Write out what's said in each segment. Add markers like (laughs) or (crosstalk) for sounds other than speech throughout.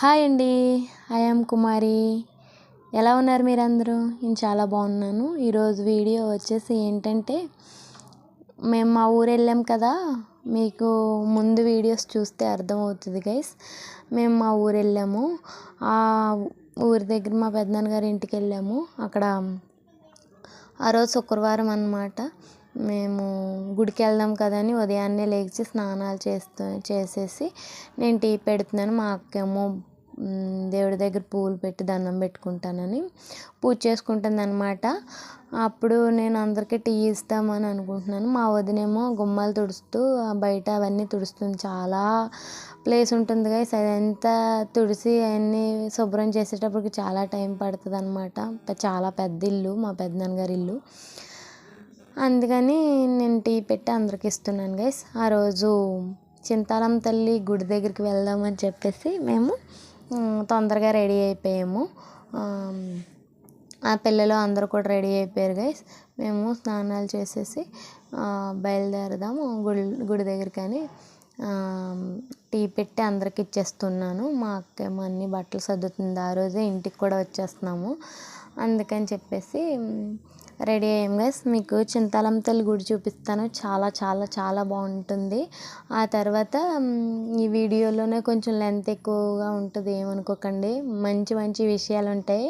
Hi అండి. I'm Kumari. ఎలా ఉన్నారు మీరందరూ? నేను చాలా బాగున్నాను. ఈరోజు వీడియో వచ్చేసి ఏంటంటే మేము మా ఊరు వెళ్ళాం కదా మీకు ముందు వీడియోస్ చూస్తే అర్థమవుతుంది గైస్ మేము మా ఊరు వెళ్ళాము. ఆ ఊరి దగ్గర మా పెద్దనాన్న గారి ఇంటికి వెళ్ళాము. అక్కడ ఆ రోజు శుక్రవారం అనమాట మేము గుడికి వెళ్దాం కదని ఉదయాన్నే లేచి స్నానాలు చేస్తూ చేసేసి నేను టీ పెడుతున్నాను. మా అక్కేమో దేవుడి దగ్గర పూలు పెట్టి దండం పెట్టుకుంటానని పూజ చేసుకుంటుంది అనమాట అప్పుడు నేను అందరికీ టీ ఇస్తామని అనుకుంటున్నాను. మా వదినేమో గుమ్మాలు తుడుస్తూ బయట అవన్నీ తుడుస్తుంది. చాలా ప్లేస్ ఉంటుంది కదా అదంతా తుడిసి అవన్నీ శుభ్రం చేసేటప్పటికి చాలా టైం పడుతుంది అనమాట చాలా పెద్ద ఇల్లు మా పెద్దనాన్న గారి ఇల్లు. అందుకని నేను టీ పెట్టి అందరికి ఇస్తున్నాను గైస్ ఆ రోజు చింతాలం తల్లి గుడి దగ్గరికి వెళ్దామని చెప్పేసి మేము తొందరగా రెడీ అయిపోయాము. ఆ పిల్లలు అందరూ కూడా రెడీ అయిపోయారు గైస్ మేము స్నానాలు చేసేసి బయలుదేరదాము గుడి గుడి దగ్గరికి అని. టీ పెట్టి అందరికి ఇచ్చేస్తున్నాను. మా అక్కేమో అన్ని బట్టలు సర్దుతుంది. ఆ రోజే ఇంటికి కూడా వచ్చేస్తున్నాము. అందుకని చెప్పేసి రెడీ అయ్యాం గైస్ మీకు చింతాలం గుడి చూపిస్తాను. చాలా చాలా చాలా బాగుంటుంది. ఆ తర్వాత ఈ వీడియోలోనే కొంచెం లెంత్ ఎక్కువగా ఉంటుంది ఏమనుకోకండి. మంచి మంచి విషయాలు ఉంటాయి.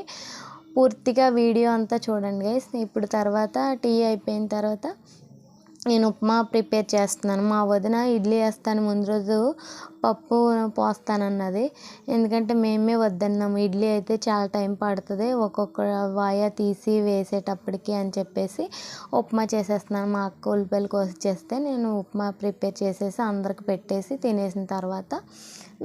పూర్తిగా వీడియో అంతా చూడండి గైస్ ఇప్పుడు తర్వాత టీ అయిపోయిన తర్వాత నేను ఉప్మా ప్రిపేర్ చేస్తున్నాను. మా వదిన ఇడ్లీ వేస్తాను ముందు రోజు పప్పు పోస్తానన్నది. ఎందుకంటే మేమే వద్దన్నాము ఇడ్లీ అయితే చాలా టైం పడుతుంది. ఒక్కొక్క వాయ తీసి వేసేటప్పటికి అని చెప్పేసి ఉప్మా చేసేస్తున్నాను. మా అక్క ఉల్లిపాయలు కోసి చేస్తే నేను ఉప్మా ప్రిపేర్ చేసేసి అందరికి పెట్టేసి తినేసిన తర్వాత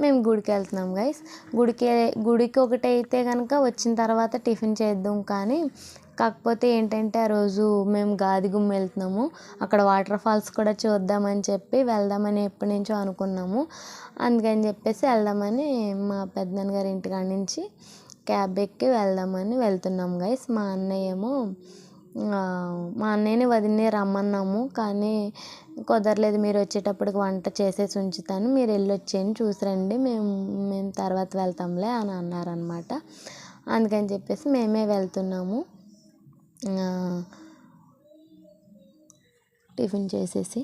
మేము గుడికి వెళ్తున్నాం గైస్ గుడికి గుడికి ఒకటి అయితే కనుక వచ్చిన తర్వాత టిఫిన్ చేద్దాం కానీ కాకపోతే ఏంటంటే ఆ రోజు మేము గాదిగుమ్మ వెళ్తున్నాము. అక్కడ వాటర్ ఫాల్స్ కూడా చూద్దామని చెప్పి వెళ్దామని ఎప్పటి నుంచో అనుకున్నాము. అందుకని చెప్పేసి వెళ్దామని మా పెద్దనాన్న గారి ఇంటికాడ నుంచి క్యాబ్ ఎక్కి వెళ్దామని వెళ్తున్నాం గైస్ మా అన్నయ్య ఏమో మా అన్నయ్యని వదిలి రమ్మన్నాము. కానీ కుదరలేదు మీరు వచ్చేటప్పటికి వంట చేసేసి ఉంచుతాను. మీరు వెళ్ళి వచ్చేయండి చూసిరండి. మేము మేము తర్వాత వెళ్తాంలే అని అన్నారనమాట అందుకని చెప్పేసి మేమే వెళ్తున్నాము. టిఫిన్ చేసేసి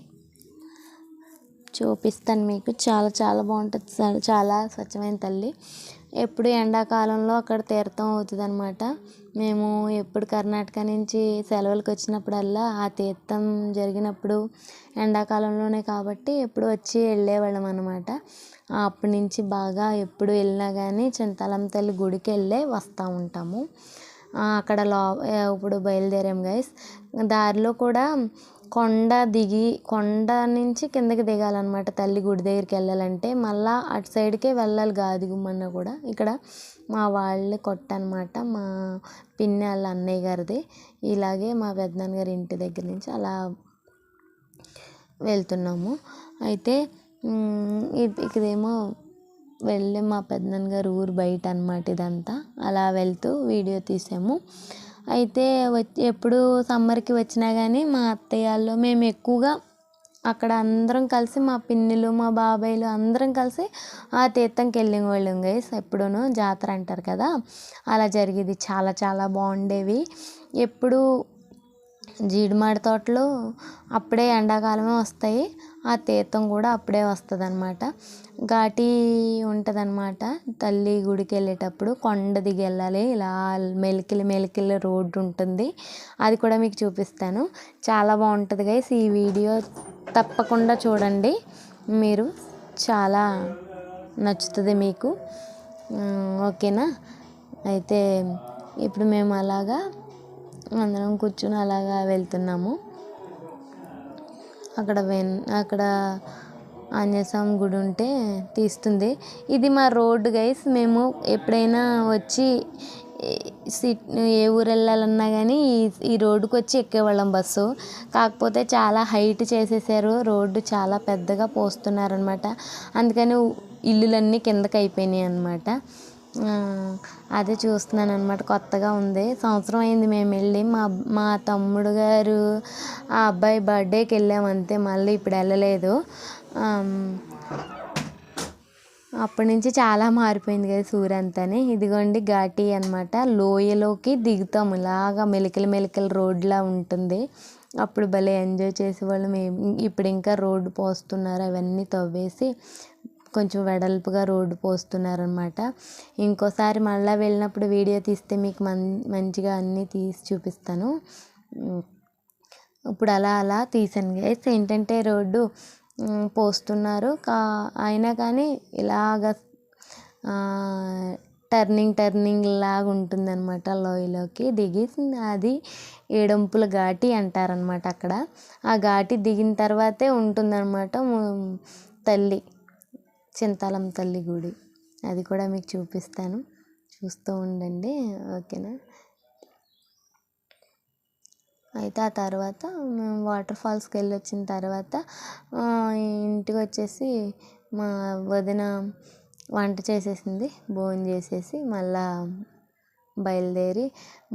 చూపిస్తాను మీకు. చాలా చాలా బాగుంటుంది చాలా- చాలా స్వచ్ఛమైన తల్లి. ఎప్పుడు ఎండాకాలంలో అక్కడ తీర్థం అవుతుంది అనమాట మేము ఎప్పుడు కర్ణాటక నుంచి సెలవులకు వచ్చినప్పుడల్లా ఆ తీర్థం జరిగినప్పుడు ఎండాకాలంలోనే కాబట్టి ఎప్పుడు వచ్చి వెళ్ళేవాళ్ళం అనమాట అప్పటి నుంచి బాగా ఎప్పుడు వెళ్ళినా కానీ చింతలం తల్లి గుడికి వెళ్ళే వస్తూ ఉంటాము. అక్కడ లో ఇప్పుడు బయలుదేరాం గైస్ దారిలో కూడా కొండ దిగి కొండ నుంచి కిందకి దిగాలన్నమాట తల్లి గుడి దగ్గరికి వెళ్ళాలంటే. మళ్ళీ అటు సైడ్కే వెళ్ళాలి గాదిగుమ్మన్న కూడా. ఇక్కడ మా వాళ్ళ కొట్ట అనమాట మా పిన్ని వాళ్ళ అన్నయ్య గారిది. ఇలాగే మా పెద్దనాన్న గారి ఇంటి దగ్గర నుంచి అలా వెళ్తున్నాము. అయితే మ్, ఇక్కడేమో వెళ్ళి మా పెద్దనాన్న గారు ఊరు బయట అనమాట ఇదంతా. అలా వెళ్తూ వీడియో తీసాము. అయితే వచ్చి ఎప్పుడు సమ్మర్కి వచ్చినా కానీ మా అత్తయ్య వాళ్ళు మేము ఎక్కువగా అక్కడ అందరం కలిసి మా పిన్నిలు మా బాబాయ్లు అందరం కలిసి ఆ తీర్థంకి వెళ్ళే వాళ్ళం గైస్ ఎప్పుడూ జాతర అంటారు కదా అలా జరిగేది. చాలా చాలా బాగుండేవి. ఎప్పుడు జీడిమాడి తోటలు అప్పుడే ఎండాకాలమే వస్తాయి. ఆ తీర్థం కూడా అప్పుడే వస్తుంది అనమాట ఘాటి ఉంటుంది అనమాట తల్లి గుడికి వెళ్ళేటప్పుడు కొండ దిగి వెళ్ళాలి. ఇలా మెలికిలి మెలికిలి రోడ్డు ఉంటుంది. అది కూడా మీకు చూపిస్తాను. చాలా బాగుంటుంది గైస్ ఈ వీడియో తప్పకుండా చూడండి. మీరు చాలా నచ్చుతుంది మీకు. ఓకేనా? అయితే ఇప్పుడు మేము అలాగా అందరం కూర్చుని అలాగా వెళ్తున్నాము. అక్కడ వెన్ అక్కడ ఆంజనేయస్వామి గుడి ఉంటే తీస్తుంది. ఇది మా రోడ్డు గైస్. మేము ఎప్పుడైనా వచ్చి ఏ- సిట్ ఏ ఊరు వెళ్ళాలన్నా కానీ ఈ ఈ రోడ్డుకి వచ్చి ఎక్కేవాళ్ళం బస్సు. కాకపోతే చాలా హైట్ చేసేసారు. రోడ్డు చాలా పెద్దగా పోస్తున్నారనమాట. అందుకని ఇల్లులన్నీ కిందకి అయిపోయినాయి అనమాట అదే చూస్తున్నాను అనమాట కొత్తగా ఉంది. సంవత్సరం అయింది మేము వెళ్ళి. మా మా తమ్ముడు గారు ఆ అబ్బాయి బర్త్డేకి వెళ్ళాము అంతే. మళ్ళీ ఇప్పుడు వెళ్ళలేదు. అప్పటి నుంచి చాలా మారిపోయింది కదా ఊరంతానే ఇదిగోండి ఘాటి అనమాట లోయలోకి దిగుతాము ఇలాగా మెలికల మెలికల రోడ్లా ఉంటుంది. అప్పుడు భలే ఎంజాయ్ చేసేవాళ్ళం. మేము ఇప్పుడు ఇంకా రోడ్డు పోస్తున్నారు. అవన్నీ తవ్వేసి కొంచెం వెడల్పుగా రోడ్డు పోస్తున్నారనమాట ఇంకోసారి మళ్ళీ వెళ్ళినప్పుడు వీడియో తీస్తే మీకు మం మంచిగా అన్నీ తీసి చూపిస్తాను. ఇప్పుడు అలా అలా తీసాను గైస్ ఏంటంటే రోడ్డు పోస్తున్నారు. కా అయినా కానీ ఇలాగ టర్నింగ్ టర్నింగ్ లాగా ఉంటుందన్నమాట లోయలోకి దిగి. అది ఏడంపుల ఘాటి అంటారనమాట అక్కడ. ఆ ఘాటి దిగిన తర్వాతే ఉంటుందన్నమాట తల్లి. చింతాలం తల్లి గుడి. అది కూడా మీకు చూపిస్తాను. చూస్తూ ఉండండి. ఓకేనా? అయితే ఆ తర్వాత మేము వాటర్ ఫాల్స్కి వెళ్ళి వచ్చిన తర్వాత ఇంటికి వచ్చేసి మా వదిన వంట చేసేసింది. భోజనం చేసేసి మళ్ళా బయలుదేరి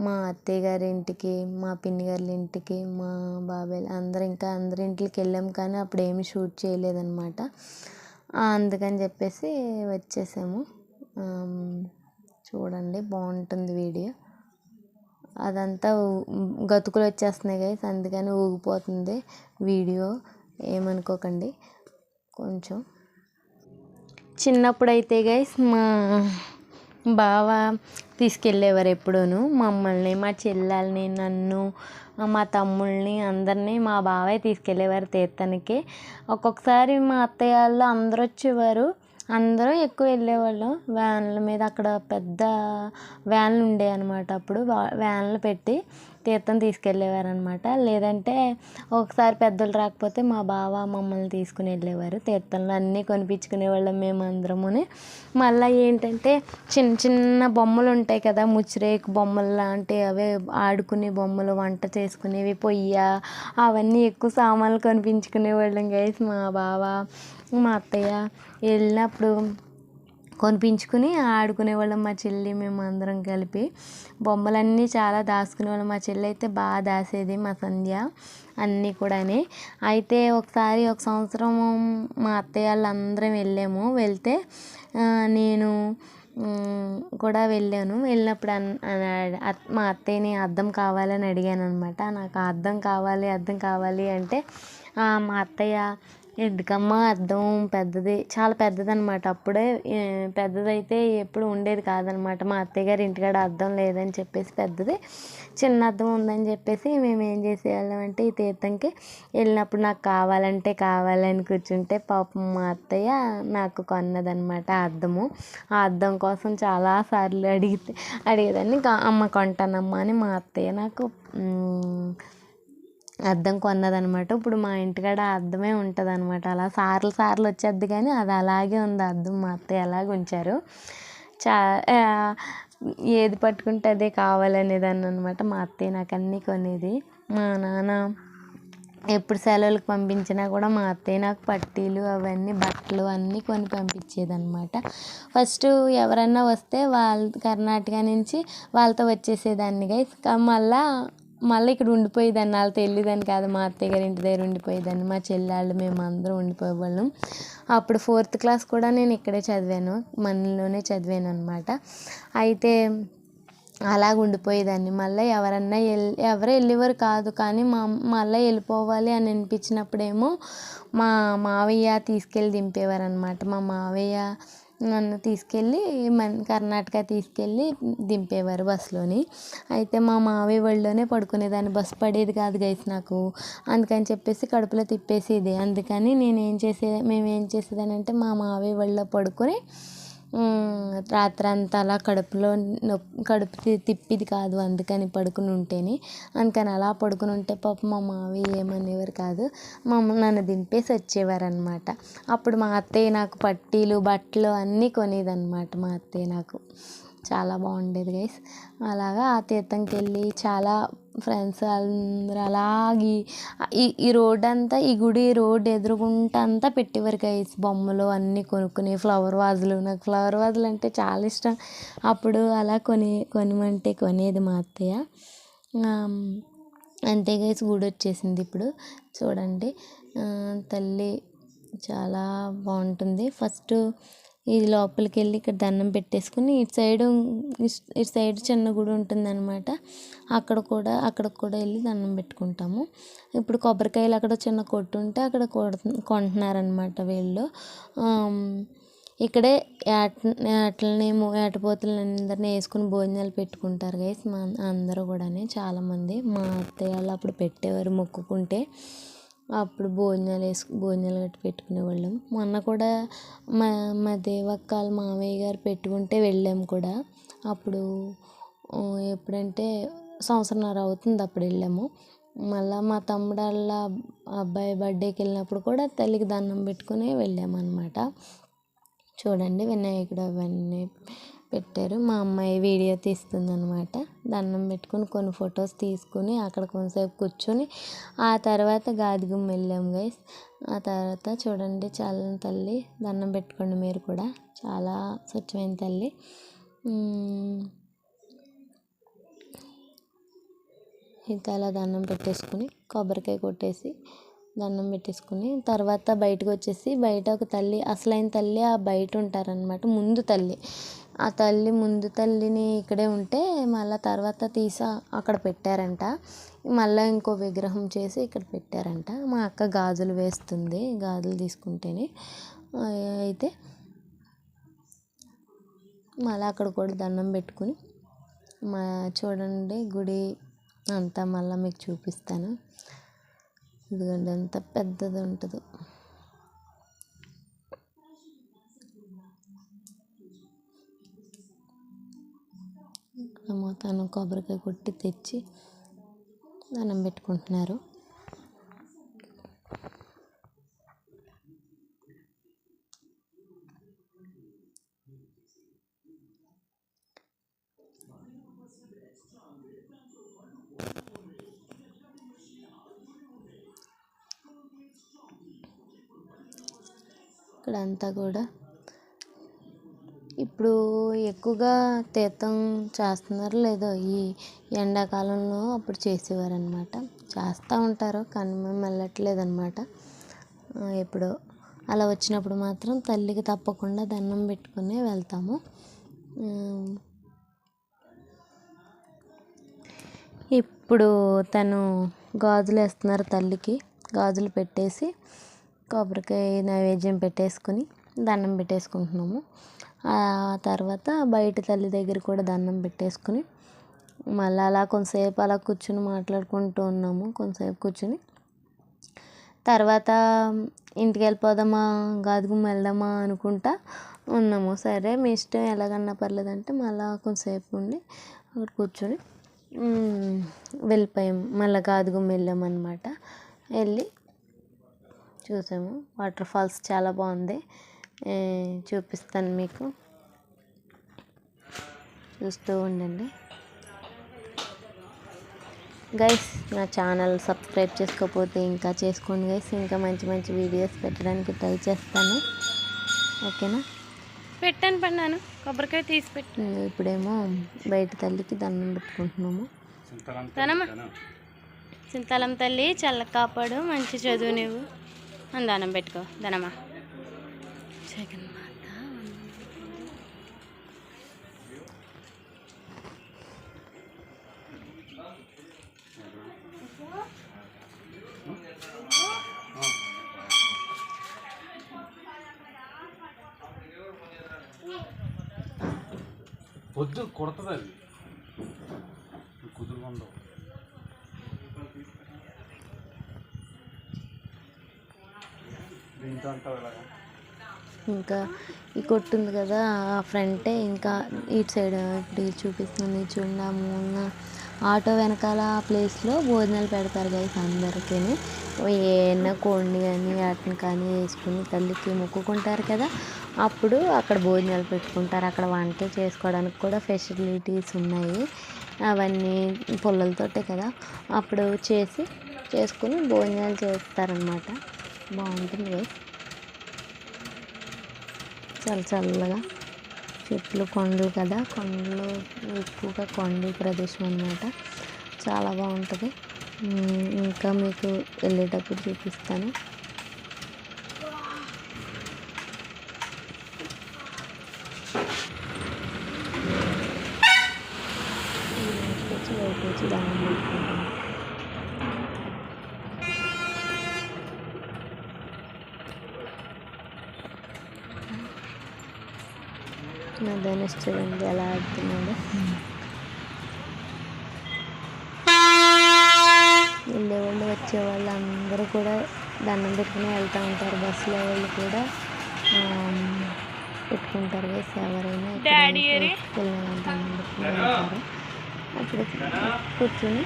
మా అత్తయ్య గారి ఇంటికి మా పిన్ని గారి ఇంటికి మా బాబాయ్ అందరు ఇంకా అందరి ఇంటికి వెళ్ళాం కానీ అప్పుడు ఏమి షూట్ చేయలేదన్నమాట. అందుకని చెప్పేసి వచ్చేసాము. చూడండి బాగుంటుంది వీడియో. అదంతా గతుకులు వచ్చేస్తున్నాయి గైస్ అందుకని ఊగిపోతుంది వీడియో. ఏమనుకోకండి కొంచెం. చిన్నప్పుడు అయితే గైస్ మా బావ తీసుకెళ్ళేవారు ఎప్పుడూను. మమ్మల్ని మా చెల్లెల్ని నన్ను మా తమ్ముళ్ళని అందరినీ మా బావే తీసుకెళ్ళేవారు తీర్థానికి. ఒక్కొక్కసారి మా అత్తయ్య వాళ్ళు అందరూ వచ్చేవారు అందరూ ఎక్కువ వెళ్ళేవాళ్ళం. వ్యాన్ల మీద అక్కడ పెద్ద వ్యాన్లు ఉండేవి అనమాట అప్పుడు వా- వ్యాన్లు పెట్టి తీర్థం తీసుకెళ్ళేవారనమాట లేదంటే ఒకసారి పెద్దలు రాకపోతే మా బావ మమ్మల్ని తీసుకుని వెళ్ళేవారు. తీర్థంలో అన్నీ కొనిపించుకునేవాళ్ళం మేము అందరముని. మళ్ళీ ఏంటంటే చిన్న చిన్న బొమ్మలు ఉంటాయి కదా ముచ్చిరేకు బొమ్మలు లాంటి అవే ఆడుకునే బొమ్మలు వంట చేసుకునేవి పొయ్య అవన్నీ ఎక్కువ సామాన్లు కొనిపించుకునేవాళ్ళం గైస్ మా బావ మా అత్తయ్య వెళ్ళినప్పుడు కొనిపించుకుని ఆడుకునేవాళ్ళం మా చెల్లి మేము అందరం కలిపి. బొమ్మలన్నీ చాలా దాచుకునేవాళ్ళం. మా చెల్లి అయితే బాగా దాసేది మా సంధ్య అన్నీ కూడాని. అయితే ఒకసారి ఒక సంవత్సరం మా అత్తయ్య వాళ్ళందరం వెళ్ళాము. వెళ్తే నేను కూడా వెళ్ళాను. వెళ్ళినప్పుడు అన్- మా అత్తయ్యని అద్దం కావాలని అడిగాను అనమాట నాకు అర్థం అద్దం కావాలి అద్దం కావాలి అంటే మా అత్తయ్య ఎందుకమ్మా అద్దం పెద్దది చాలా పెద్దదనమాట అప్పుడే పెద్దదైతే ఎప్పుడు ఉండేది కాదనమాట మా అత్తయ్య గారి ఇంటికాడ అద్దం లేదని చెప్పేసి పెద్దది. చిన్న అద్దం ఉందని చెప్పేసి మేము ఏం చేసేవాళ్ళం అంటే ఈ తీర్థంకి వెళ్ళినప్పుడు నాకు కావాలంటే కావాలని కూర్చుంటే పాపం మా అత్తయ్య నాకు కొన్నదనమాట ఆ అద్దము ఆ అద్దం కోసం చాలాసార్లు అడిగితే అడిగేదాన్ని అమ్మ కొంటానమ్మా అని మా అత్తయ్య నాకు అద్దం కొన్నదనమాట. ఇప్పుడు మా ఇంటికాడ ఆ అద్దమే ఉంటుంది అనమాట అలా సార్లు సార్లు వచ్చేద్ది కానీ అది అలాగే ఉంది. అర్థం అద్దం మా అత్తయ్య అలాగే ఉంచారు. చా ఏది పట్టుకుంటే అదే కావాలనేదాన్ని అనమాట మా అత్తయ్య నాకు అన్నీ కొనేది. మా నాన్న ఎప్పుడు సెలవులకు పంపించినా కూడా మా అత్తయ్య నాకు పట్టీలు అవన్నీ బట్టలు అన్నీ కొని పంపించేదన్నమాట ఫస్ట్ ఎవరన్నా వస్తే వాళ్ళ కర్ణాటక నుంచి వాళ్ళతో వచ్చేసేదాన్ని గైస్. మళ్ళా మళ్ళీ ఇక్కడ ఉండిపోయేదాన్ని వాళ్ళతో వెళ్ళేదాన్ని కాదు. మా అత్తయ్య గారి ఇంటి దగ్గర ఉండిపోయేదాన్ని. మా చెల్లెళ్ళు మేము అందరం ఉండిపోయేవాళ్ళం. అప్పుడు ఫోర్త్ క్లాస్ కూడా నేను ఇక్కడే చదివాను. మనలోనే చదివాను అనమాట అయితే అలాగ ఉండిపోయేదాన్ని. మళ్ళీ ఎవరన్నా వెళ్ళి ఎవరు వెళ్ళేవారు కాదు కానీ మా మళ్ళీ వెళ్ళిపోవాలి అని అనిపించినప్పుడేమో మా మావయ్య తీసుకెళ్ళి దింపేవారు అనమాట మా మావయ్య నన్ను తీసుకెళ్ళి మన కర్ణాటక తీసుకెళ్ళి దింపేవారు బస్సులోని. అయితే మా మావయ్య ఒళ్ళోనే పడుకునేదాన్ని. బస్సు పడేది కాదు గైస్ నాకు. అందుకని చెప్పేసి కడుపులో తిప్పేసేది. అందుకని నేను ఏం చేసే మేము ఏం చేసేదానంటే మా మావయ్య ఒళ్ళో పడుకొని రాత్రంతా అలా కడుపులో నొప్పి కడుపు తి- తిప్పిది కాదు అందుకని పడుకుని ఉంటేనే. అందుకని అలా పడుకుని ఉంటే పాప మా మావయ్య ఏమనేవారు కాదు మమ్మల్ని నన్ను దింపేసి వచ్చేవారు అనమాట అప్పుడు మా అత్తయ్య నాకు పట్టీలు బట్టలు అన్నీ కొనేదన్నమాట మా అత్తయ్య నాకు. చాలా బాగుండేది గైస్. అలాగా ఆ తీర్థంకి వెళ్ళి చాలా ఫ్రెండ్స్ అందరూ అలాగే ఈ ఈ రోడ్ అంతా ఈ గుడి రోడ్ ఎదురుగుంటా అంతా పెట్టేవారు గైస్. బొమ్మలు అన్నీ కొనుక్కుని ఫ్లవర్ వాజులు. నాకు ఫ్లవర్ వాజులు అంటే చాలా ఇష్టం. అప్పుడు అలా కొని కొనమంటే కొనేది మా అత్తయ్య. అంతే గైస్ గుడి వచ్చేసింది ఇప్పుడు. చూడండి. తల్లి చాలా బాగుంటుంది. ఫస్ట్ ఇది లోపలికి వెళ్ళి ఇక్కడ దండం పెట్టేసుకుని ఇటు సైడు ఇటు సైడ్ చిన్న గుడి ఉంటుందన్నమాట. అక్కడ కూడా అక్కడికి కూడా వెళ్ళి దండం పెట్టుకుంటాము. ఇప్పుడు కొబ్బరికాయలు అక్కడ చిన్న కొట్టు ఉంటే అక్కడ కొడు కొంటున్నారనమాట వీళ్ళు. ఇక్కడే ఏట ఏటలనేమో ఏటపోతులని అందరినీ వేసుకుని భోజనాలు పెట్టుకుంటారు గైస్ మా అందరూ కూడానే చాలామంది. మా అత్తయ్య వాళ్ళు అప్పుడు పెట్టేవారు మొక్కుకుంటే. అప్పుడు భోజనాలు వేసు భోజనాలు గట్టి పెట్టుకునేవాళ్ళం. మొన్న కూడా మా మా దేవక్క వాళ్ళ మామయ్య గారు పెట్టుకుంటే వెళ్ళాము కూడా. అప్పుడు ఎప్పుడంటే సంవత్సరంన్నర అవుతుంది అప్పుడు వెళ్ళాము. మళ్ళీ మా తమ్ముడు వాళ్ళ అబ్బాయి బర్త్డేకి వెళ్ళినప్పుడు కూడా తల్లికి దండం పెట్టుకుని వెళ్ళాము అనమాట చూడండి వినాయకుడు అవన్నీ పెట్టారు. మా అమ్మాయి వీడియో తీస్తుందనమాట దండం పెట్టుకుని కొన్ని ఫొటోస్ తీసుకుని అక్కడ కొంతసేపు కూర్చొని ఆ తర్వాత గాదిగుమ్మ వెళ్ళాం గైస్ ఆ తర్వాత చూడండి చాలా తల్లి దండం పెట్టుకోండి మీరు కూడా. చాలా స్వచ్ఛమైన తల్లి. ఇంకా అలా దండం పెట్టేసుకుని కొబ్బరికాయ కొట్టేసి దండం పెట్టేసుకుని తర్వాత బయటకు వచ్చేసి బయట ఒక తల్లి అసలైన తల్లి ఆ బయట ఉంటారనమాట ముందు తల్లి. ఆ తల్లి ముందు తల్లిని ఇక్కడే ఉంటే మళ్ళీ తర్వాత తీసా అక్కడ పెట్టారంట. మళ్ళీ ఇంకో విగ్రహం చేసి ఇక్కడ పెట్టారంట. మా అక్క గాజులు వేస్తుంది గాజులు తీసుకుంటేనే. అయితే మళ్ళీ అక్కడ కూడా దండం పెట్టుకుని మా చూడండి గుడి అంతా మళ్ళీ మీకు చూపిస్తాను. ఇదిగోండి ఎంత పెద్దది ఉంటుందో. ఇక్కడ తను కొబ్బరికాయ కొట్టి తెచ్చి దండం పెట్టుకుంటున్నారు. ఇక్కడ అంతా కూడా ఇప్పుడు ఎక్కువగా తీర్థం చేస్తున్నారు లేదో ఈ ఎండాకాలంలో అప్పుడు చేసేవారు అనమాట చేస్తూ ఉంటారు కానీ మేము వెళ్ళట్లేదు అనమాట ఎప్పుడో. అలా వచ్చినప్పుడు మాత్రం తల్లికి తప్పకుండా దండం పెట్టుకుని వెళ్తాము. ఇప్పుడు తను గాజులు వేస్తున్నారు తల్లికి. గాజులు పెట్టేసి కొబ్బరికాయ నైవేద్యం పెట్టేసుకుని దండం పెట్టేసుకుంటున్నాము. ఆ తర్వాత బయట తల్లి దగ్గర కూడా దండం పెట్టేసుకుని మళ్ళీ అలా కొంతసేపు అలా కూర్చుని మాట్లాడుకుంటూ ఉన్నాము కొంతసేపు కూర్చుని. తర్వాత ఇంటికి వెళ్ళిపోదామా గాదిగుమ్మ వెళ్దామా అనుకుంటా ఉన్నాము. సరే మీ ఇష్టం ఎలాగన్నా పర్లేదంటే మళ్ళీ కొంతసేపు ఉండి అక్కడ కూర్చొని వెళ్ళిపోయాం మళ్ళీ గాదిగుమ్మ వెళ్ళామన్నమాట వెళ్ళి చూసాము. వాటర్ ఫాల్స్ చాలా బాగుంది. చూపిస్తాను మీకు. చూస్తూ ఉండండి. గైస్ నా ఛానల్ సబ్స్క్రైబ్ చేసుకోకపోతే ఇంకా చేసుకోండి గైస్ ఇంకా మంచి మంచి వీడియోస్ పెట్టడానికి ట్రై చేస్తాను. ఓకేనా? పెట్టాను పన్నాను. కొబ్బరికాయ తీసి పెట్టు. ఇప్పుడేమో బయట తల్లికి దండం పెట్టుకుంటున్నాము. ధనమా? చింతలం తల్లి చల్ల కాపాడు మంచి చదువు నువ్వు అని దానం పెట్టుకో. ధనమా? పొద్దు కొడుతుంది అది. కుదురు ఉండవు దీంతో అంటావు ఇలాగా ఇంకా ఈ కొట్టు ఉంది కదా ఆ ఫ్రంటే ఇంకా ఇటు సైడ్ ఇప్పుడు చూపిస్తుంది చూడండి ఆ మూలన ఆటో వెనకాల ఆ ప్లేస్లో భోజనాలు పెడతారు గైస్ అందరికీ ఏమైనా కోడిని కానీ వాటిని కానీ వేసుకుని తల్లికి మొక్కుకుంటారు కదా. అప్పుడు అక్కడ భోజనాలు పెట్టుకుంటారు. అక్కడ వంట చేసుకోవడానికి కూడా ఫెసిలిటీస్ ఉన్నాయి. అవన్నీ పుల్లలతోటే కదా. అప్పుడు చేసి చేసుకుని భోజనాలు చేస్తారనమాట బాగుంటుంది గైస్ చాలా చల్లగా. చెట్లు కొండలు కదా. కొండలు ఎక్కువగా కొండ ప్రదేశం అన్నమాట. చాలా బాగుంటుంది. ఇంకా మీకు వెళ్ళేటప్పుడు చూపిస్తాను పైకి వచ్చి దండం పెట్టుకుంటాము మా ధనుష్ చూడండి ఎలా ఆడుతున్నాడు వెళ్ళే వాళ్ళు వచ్చే వాళ్ళు అందరూ కూడా దండం పెట్టుకుని వెళ్తూ ఉంటారు బస్సులో వాళ్ళు కూడా. పెట్టుకుంటారు వేసి ఎవరైనా దండం పెట్టుకుని వెళ్తారు. అప్పుడు కూర్చొని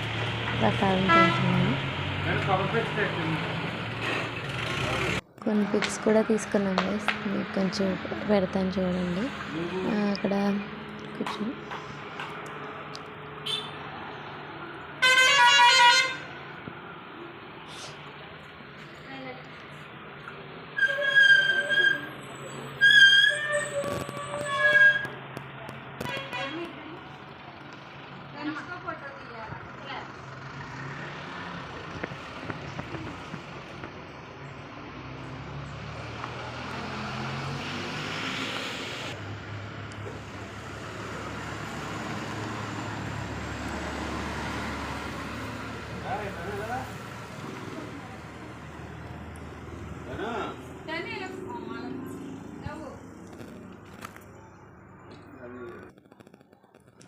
ప్రసాదం తింటున్నాను కొన్ని పిక్స్ కూడా తీసుకున్నాం. మీకు కొంచెం పెడతాను చూడండి. అక్కడ కూర్చొని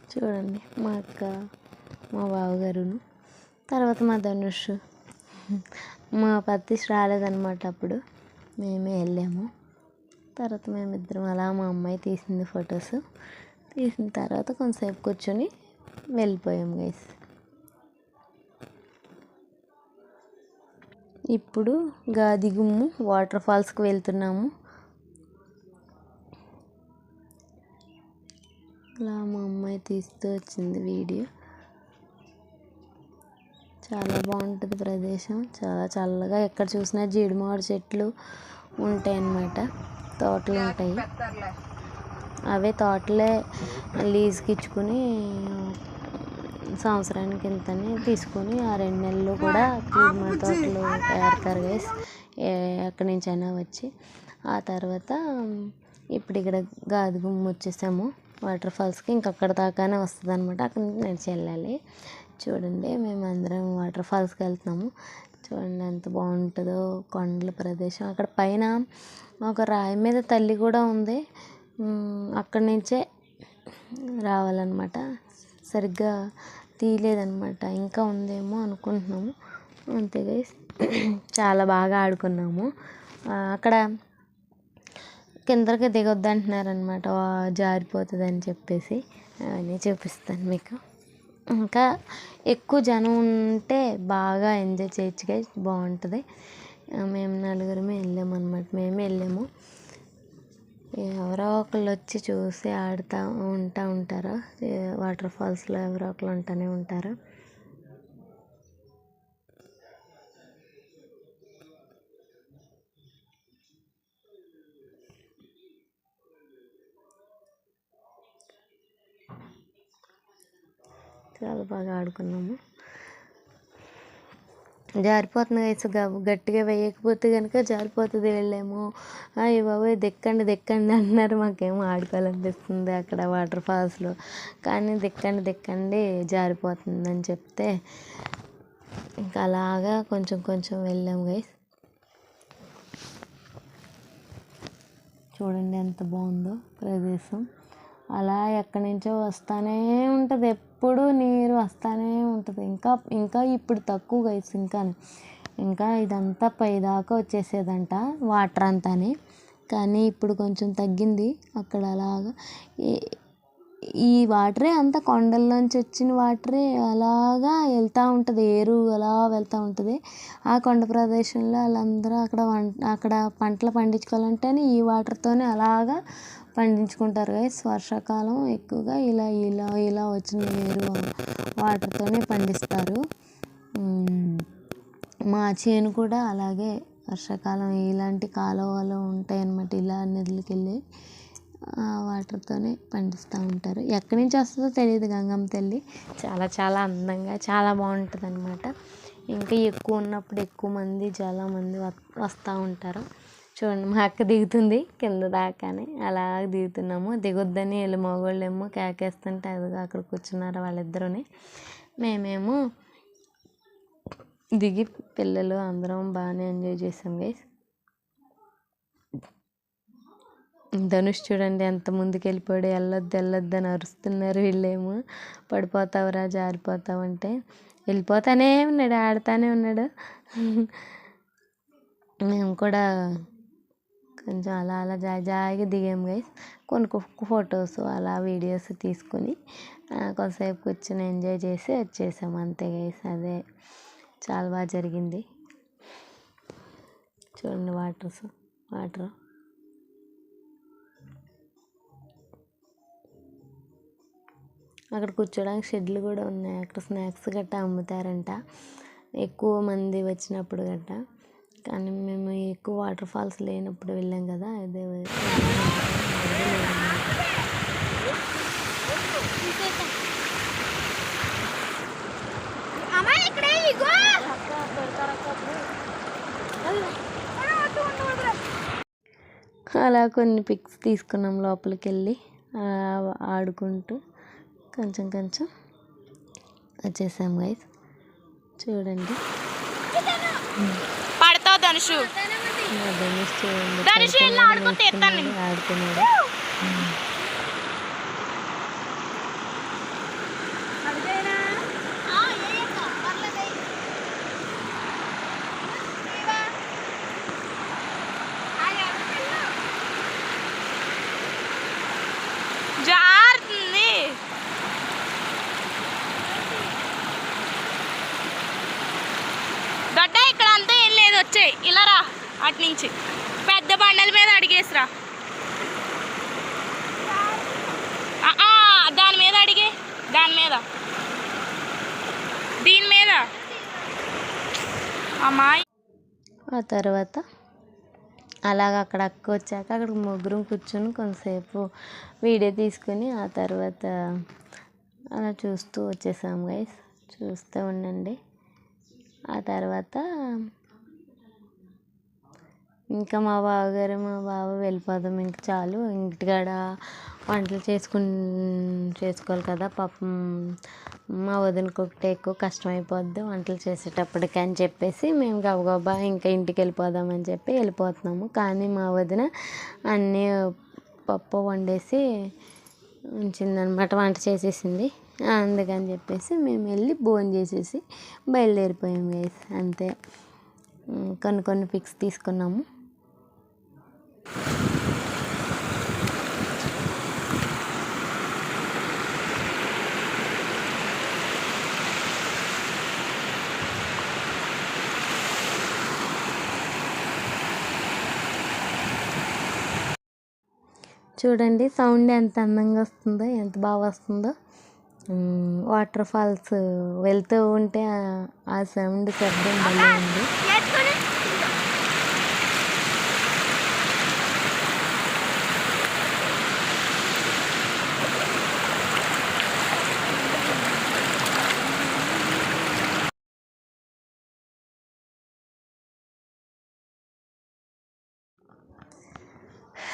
చూడండి మా అక్క మా బావగారును తర్వాత మా ధనుష్. మా పత్తిష్ రాలేదన్నమాట అప్పుడు. మేమే వెళ్ళాము. తర్వాత మేమిద్దరం అలా మా అమ్మాయి తీసింది ఫొటోస్. తీసిన తర్వాత కొంతసేపు కూర్చొని వెళ్ళిపోయాము గైస్ ఇప్పుడు గాదిగుమ్ము వాటర్ ఫాల్స్కి వెళ్తున్నాము. అలా మా అమ్మాయి తీస్తూ వచ్చింది వీడియో. చాలా బాగుంటుంది ప్రదేశం. చాలా చల్లగా ఎక్కడ చూసినా జీడిమామిడి చెట్లు ఉంటాయి అన్నమాట తోటలు ఉంటాయి. అవే తోటలే లీజ్కి ఇచ్చుకుని సంవత్సరానికి ఇంతని తీసుకొని ఆ రెండు నెలలు కూడా జీడిమామిడి తోటలు ఏరుతారు గైస్ ఎక్కడి నుంచైనా వచ్చి ఆ తర్వాత ఇప్పుడు ఇక్కడ గాదిగుమ్మ వచ్చేసాము. వాటర్ ఫాల్స్కి ఇంకక్కడ దాకానే వస్తుంది అనమాట అక్కడ నుంచి నడిచి వెళ్ళాలి. చూడండి మేము అందరం వాటర్ ఫాల్స్కి వెళ్తున్నాము. చూడండి ఎంత బాగుంటుందో కొండల ప్రదేశం. అక్కడ పైన ఒక రాయి మీద తల్లి కూడా ఉంది. అక్కడి నుంచే రావాలన్నమాట. సరిగ్గా తీయలేదనమాట ఇంకా ఉందేమో అనుకుంటున్నాము అంతే గైస్ చాలా బాగా ఆడుకున్నాము. అక్కడ కిందకి దిగొద్దు అంటున్నారనమాట జారిపోతుంది అని చెప్పేసి అవన్నీ చూపిస్తాను మీకు. ఇంకా ఎక్కువ జనం ఉంటే బాగా ఎంజాయ్ చేయొచ్చు గైస్ బాగుంటుంది. మేము నలుగురమే వెళ్ళాము అనమాట మేమే వెళ్ళాము. ఎవరో ఒకళ్ళు వచ్చి చూసి ఆడుతూ ఉంటా ఉంటారు? వాటర్ ఫాల్స్లో ఎవరో ఒకళ్ళు ఉంటానే ఉంటారు? చాలా బాగా ఆడుకున్నాము. జారిపోతుంది గైస్ గట్టిగా వేయకపోతే కనుక జారిపోతుంది వెళ్ళేమో అయ్యి బాబోయ్ దెక్కండి దెక్కండి అంటున్నారు మాకేమో ఆడుకోవాలనిపిస్తుంది అక్కడ వాటర్ ఫాల్స్లో. కానీ దెక్కండి దెక్కండి జారిపోతుంది అని చెప్తే ఇంకా అలాగా కొంచెం కొంచెం వెళ్ళాం గైస్ చూడండి ఎంత బాగుందో ప్రదేశం. అలా ఎక్కడి నుంచో వస్తానే ఉంటుంది. ఎప్పుడు నీరు వస్తానే ఉంటుంది. ఇంకా ఇంకా ఇప్పుడు తక్కువ గైస్ ఇంకా ఇంకా ఇదంతా పైదాకా వచ్చేసేదంట వాటర్ అంతానే. కానీ ఇప్పుడు కొంచెం తగ్గింది. అక్కడ అలాగా ఈ- ఈ వాటరే అంత కొండల్లోంచి వచ్చిన వాటరే అలాగా వెళ్తూ ఉంటుంది. ఏరు అలా వెళ్తూ ఉంటుంది. ఆ కొండ ప్రదేశంలో వాళ్ళందరూ అక్కడ వం అక్కడ పంటలు పండించుకోవాలంటేనే ఈ వాటర్తోనే అలాగా పండించుకుంటారు గైస్ వర్షాకాలం ఎక్కువగా ఇలా ఇలా ఇలా వచ్చిన నీరు వాటర్తోనే పండిస్తారు. మా చేను కూడా అలాగే వర్షాకాలం ఇలాంటి కాలువలు ఉంటాయి అన్నమాట ఇలా నదులకి వెళ్ళి ఆ వాటర్తోనే పండిస్తూ ఉంటారు. ఎక్కడి నుంచి వస్తుందో తెలియదు గంగమ్మ తల్లి. చాలా చాలా అందంగా చాలా బాగుంటుంది అనమాట ఇంకా ఎక్కువ ఉన్నప్పుడు ఎక్కువ మంది చాలా మంది వస్తూ ఉంటారు. చూడండి మా అక్క దిగుతుంది కింద దాకానే. అలా దిగుతున్నాము. దిగొద్దని వీళ్ళు మగవాళ్ళేమో కేకేస్తుంటే అదిగా అక్కడ కూర్చున్నారు వాళ్ళిద్దరూని. మేమేమో దిగి పిల్లలు అందరం బాగానే ఎంజాయ్ చేసాం గైస్ ధనుష్ చూడండి ఎంత ముందుకు వెళ్ళిపోయాడు. వెళ్ళొద్దు వెళ్ళొద్దు అని అరుస్తున్నారు వీళ్ళేమో. పడిపోతావురా జారిపోతావు అంటే వెళ్ళిపోతానే ఉన్నాడు ఆడుతానే ఉన్నాడు. (laughs) మేము కూడా కొంచెం అలా అలా జాయి జాయిగా దిగాము గైస్ కొన్ని ఫొటోస్ అలా వీడియోస్ తీసుకొని కొంతసేపు కూర్చొని ఎంజాయ్ చేసి వచ్చేసాము అంతే గైస్ అదే. చాలా బాగా జరిగింది. చూడండి వాటర్స్ వాటర్ అక్కడ కూర్చోడానికి షెడ్లు కూడా ఉన్నాయి. అక్కడ స్నాక్స్ గట్టా అమ్ముతారంట. ఎక్కువ మంది వచ్చినప్పుడు గట్టా. కానీ మేము ఎక్కువ వాటర్ ఫాల్స్ లేనప్పుడు వెళ్ళాం కదా అదే అలా కొన్ని పిక్స్ తీసుకున్నాం లోపలికి వెళ్ళి ఆడుకుంటూ కొంచెం కొంచెం వచ్చేసాం గైస్ చూడండి. పడతావు ధనుషు? ధనుష్ చూడండి ధనుష్ వెళ్ళి పడుకున్నాడు, ఆడుకో, తీస్తాను నేను. లేస్తున్నాడు, ఆడుతున్నాడు జారుతుంది దొడ్డ ఇక్కడ అంతా ఏం లేదు వచ్చాయి ఇలా రా అటు నుంచి పెద్ద బండల మీద అడిగేసిరా ఆ, ఆ, దాని మీద అడిగే దాని మీద దీని మీద అమ్మాయి ఆ తర్వాత అలాగ అక్కడ అక్క వచ్చాక అక్కడ ముగ్గురం కూర్చొని కొంతసేపు వీడియో తీసుకుని ఆ తర్వాత అలా చూస్తూ వచ్చేసాము గైస్ చూస్తూ ఉండండి. ఆ తర్వాత ఇంకా మా బావగారు మా బావ వెళ్ళిపోదాం ఇంక చాలు. ఇంటికాడ వంటలు చేసుకుని చేసుకోవాలి కదా. పాపం మా వదినకి ఒకటే ఎక్కువ కష్టం అయిపోద్ది వంటలు చేసేటప్పటికి అని చెప్పేసి మేము గబగబా ఇంకా ఇంటికి వెళ్ళిపోదామని చెప్పి వెళ్ళిపోతున్నాము. కానీ మా వదిన అన్నీ పప్పు వండేసి ఉంచిందనమాట వంట చేసేసింది. అందుకని చెప్పేసి మేము వెళ్ళి భోజనం చేసేసి బయలుదేరిపోయాం గైస్ అంతే. కొన్ని కొన్ని పిక్స్ తీసుకున్నాము. చూడండి సౌండ్ ఎంత అందంగా వస్తుందో ఎంత బాగా వస్తుందో. వాటర్ ఫాల్స్ వెళ్తూ ఉంటే ఆ- సౌండ్ శబ్దం భలే ఉంది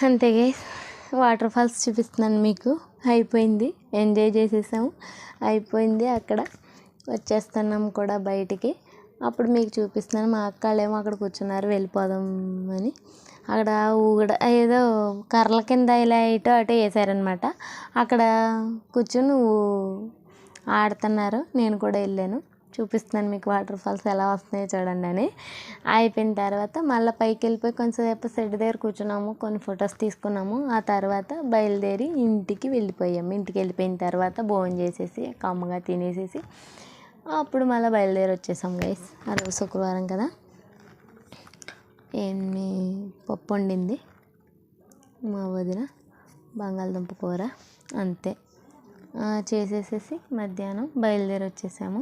అంతే గైస్. వాటర్ ఫాల్స్ చూపిస్తున్నాను మీకు. అయిపోయింది. ఎంజాయ్ చేసేసాము. అయిపోయింది అక్కడ. వచ్చేస్తున్నాం కూడా బయటికి. అప్పుడు మీకు చూపిస్తున్నాను. మా అక్క వాళ్ళేమో అక్కడ కూర్చున్నారు. వెళ్ళిపోదాం అని. అక్కడ ఊగడ ఏదో కర్రల కింద ఇలా ఇటు అటు వేసారనమాట అక్కడ కూర్చుని ఆడుతున్నారు. నేను కూడా వెళ్ళాను. చూపిస్తున్నాను మీకు వాటర్ ఫాల్స్ ఎలా వస్తున్నాయో చూడండి అని. అయిపోయిన తర్వాత మళ్ళీ పైకి వెళ్ళిపోయి కొంచెంసేపు సెడ్ దగ్గర కూర్చున్నాము కొన్ని ఫొటోస్ తీసుకున్నాము. ఆ తర్వాత బయలుదేరి ఇంటికి వెళ్ళిపోయాము. ఇంటికి వెళ్ళిపోయిన తర్వాత భోజనం చేసేసి కమ్మగా తినేసేసి అప్పుడు మళ్ళీ బయలుదేరి వచ్చేసాం గైస్ ఆ రోజు శుక్రవారం కదా. ఏమి పప్పు వండింది? మా వదిన బంగాళదుంప కూర అంతే. చేసేసేసి మధ్యాహ్నం బయలుదేరి వచ్చేసాము.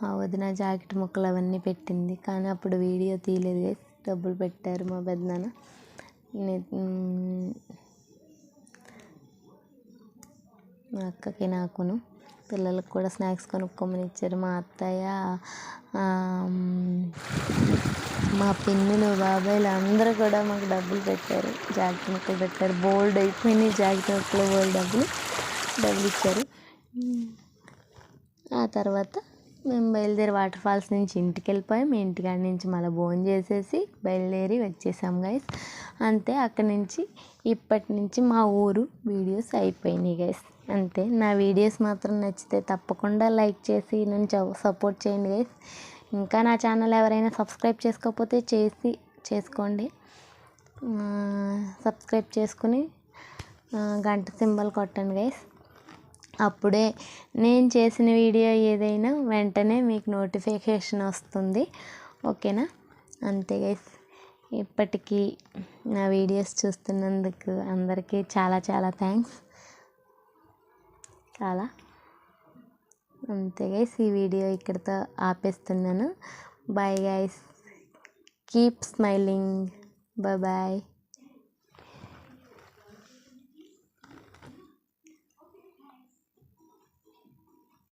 మా వదిన జాకెట్ ముక్కలు అవన్నీ పెట్టింది. కానీ అప్పుడు వీడియో తీయలేదు డబ్బులు పెట్టారు మా పెద్దనాన్న మా అక్కకి నాకును. పిల్లలకు కూడా స్నాక్స్ కొనుక్కోమని ఇచ్చారు. మా అత్తయ్య మా పిన్నులు బాబాయ్లు అందరూ కూడా మాకు డబ్బులు పెట్టారు. జాకెట్ ముక్కలు పెట్టారు. బోల్డ్ అయిపోయినాయి జాకెట్ ముక్కలు బోల్డ్ డబ్బులు. డబ్బులు ఇచ్చారు ఆ తర్వాత మేము బయలుదేరి వాటర్ ఫాల్స్ నుంచి ఇంటికి వెళ్ళిపోయాం ఇంటికాడ నుంచి మళ్ళీ భోజనం చేసేసి బయలుదేరి వచ్చేసాం గైస్ అంతే అక్కడి నుంచి ఇప్పటి నుంచి మా ఊరు వీడియోస్ అయిపోయినాయి గైస్ అంతే. నా వీడియోస్ మాత్రం నచ్చితే తప్పకుండా లైక్ చేసి నన్ను సపోర్ట్ చేయండి గైస్ ఇంకా నా ఛానల్ ఎవరైనా సబ్స్క్రైబ్ చేసుకోకపోతే చేసి చేసుకోండి. సబ్స్క్రైబ్ చేసుకుని గంట సింబల్ కొట్టండి గైస్ అప్పుడే నేను చేసిన వీడియో ఏదైనా వెంటనే మీకు నోటిఫికేషన్ వస్తుంది. ఓకేనా? అంతే గైస్ ఇప్పటికీ నా వీడియోస్ చూస్తున్నందుకు అందరికీ చాలా చాలా థ్యాంక్స్ చాలా. అంతే గైస్ ఈ వీడియో ఇక్కడితో ఆపేస్తున్నాను. Bye guys keep smiling bye bye